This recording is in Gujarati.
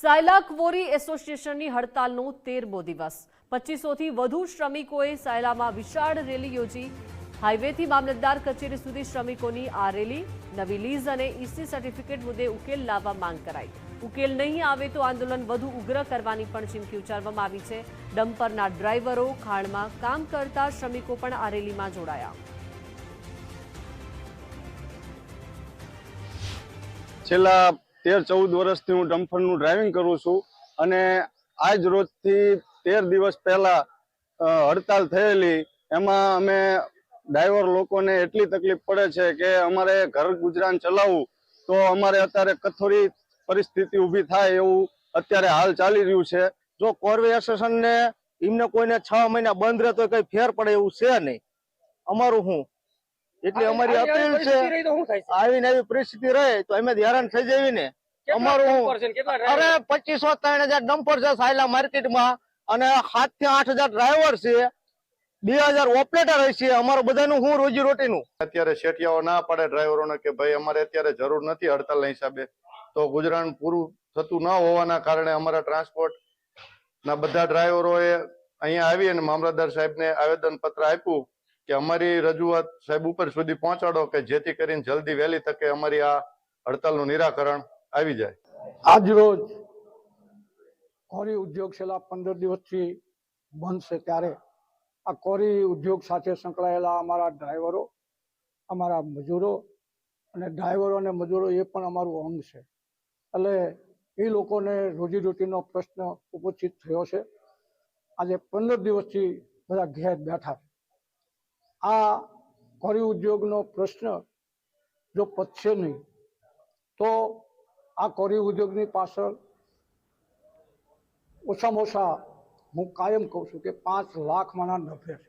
સાયલા ક્વોરી એસોસિએશનની હડતાલનો તેરમો દિવસ. પચીસોથી વધુ શ્રમિકોએ સાયલામાં વિશાળ રેલી યોજી. હાઈવેથી મામલતદાર કચેરી સુધી શ્રમિકોની આ રેલી. નવી લીઝ અને ઈસી સર્ટિફિકેટ મુદ્દે ઉકેલ લાવવા માંગ કરાઈ. ઉકેલ નહીં આવે તો આંદોલન વધુ ઉગ્ર કરવાની પણ ચીમકી ઉચ્ચારવામાં આવી છે. ડમ્પરના ડ્રાઈવરો ખાણમાં કામ કરતા શ્રમિકો પણ આ રેલીમાં જોડાયા. છેલ્લા તેર ચૌદ વર્ષથી હું ડમ્ફરનું ડ્રાઇવિંગ કરું છું અને આજ રોજથી તેર દિવસ પહેલાં હડતાલ થયેલી. એમાં અમે ડ્રાઈવર લોકોને એટલી તકલીફ પડે છે કે અમારે ઘર ગુજરાન ચલાવવું, તો અમારે અત્યારે કથોરી પરિસ્થિતિ ઊભી થાય એવું અત્યારે હાલ ચાલી રહ્યું છે. જો કોર્વે એસોસિએશનને, એમને કોઈને છ મહિના બંધ રહે તો કંઈ ફેર પડે એવું છે નહીં. અમારું શું એટલે અમારી અપીલ છે આવીને આવી પરિસ્થિતિ રહે તો અમે હેરાન થઈ જઈએ ને અમારું અરે પચીસો ત્રણ હજાર ડમ્પર છે સાયલા માર્કેટમાં અને સાતથી આઠ હજાર ડ્રાઈવર છે. બે હજાર ઓપરેટર છે. અમારું બધાનું શું રોજી રોટીનું. અત્યારે શેઠિયાઓ ના પાડે ડ્રાઈવરોને કે ભાઈ અમારે અત્યારે જરૂર નથી હડતાલના હિસાબે. તો ગુજરાન પૂરું થતું ન હોવાના કારણે અમારા ટ્રાન્સપોર્ટ ના બધા ડ્રાઈવરોએ અહીંયા આવી અને મામલતદાર સાહેબને આવેદન પત્ર આપ્યું. કે અમારી રજૂઆત સાહેબ ઉપર સુધી પહોંચાડો કે જેથી કરીને જલ્દી વહેલી તકે અમારી આ હડતાલનું નિરાકરણ આવી જાય. આજ રોજ કોરી ઉદ્યોગ છેલ્લા પંદર દિવસથી બંધ છે ત્યારે આ કોરી ઉદ્યોગ સાથે સંકળાયેલા અમારા ડ્રાઈવરો, અમારા મજૂરો અને ડ્રાઈવરો અને મજૂરો એ પણ અમારું અંગ છે. એટલે એ લોકોને રોજીરોટીનો પ્રશ્ન ઉપસ્થિત થયો છે. આજે પંદર દિવસથી બધા ઘેર બેઠા છે. આ કોરી ઉદ્યોગનો પ્રશ્ન જો પતશે નહીં, તો આ કોરી ઉદ્યોગની પાછળ ઓછામાં ઓછા હું કાયમ કહું છું કે પાંચ લાખ માના નફે છે.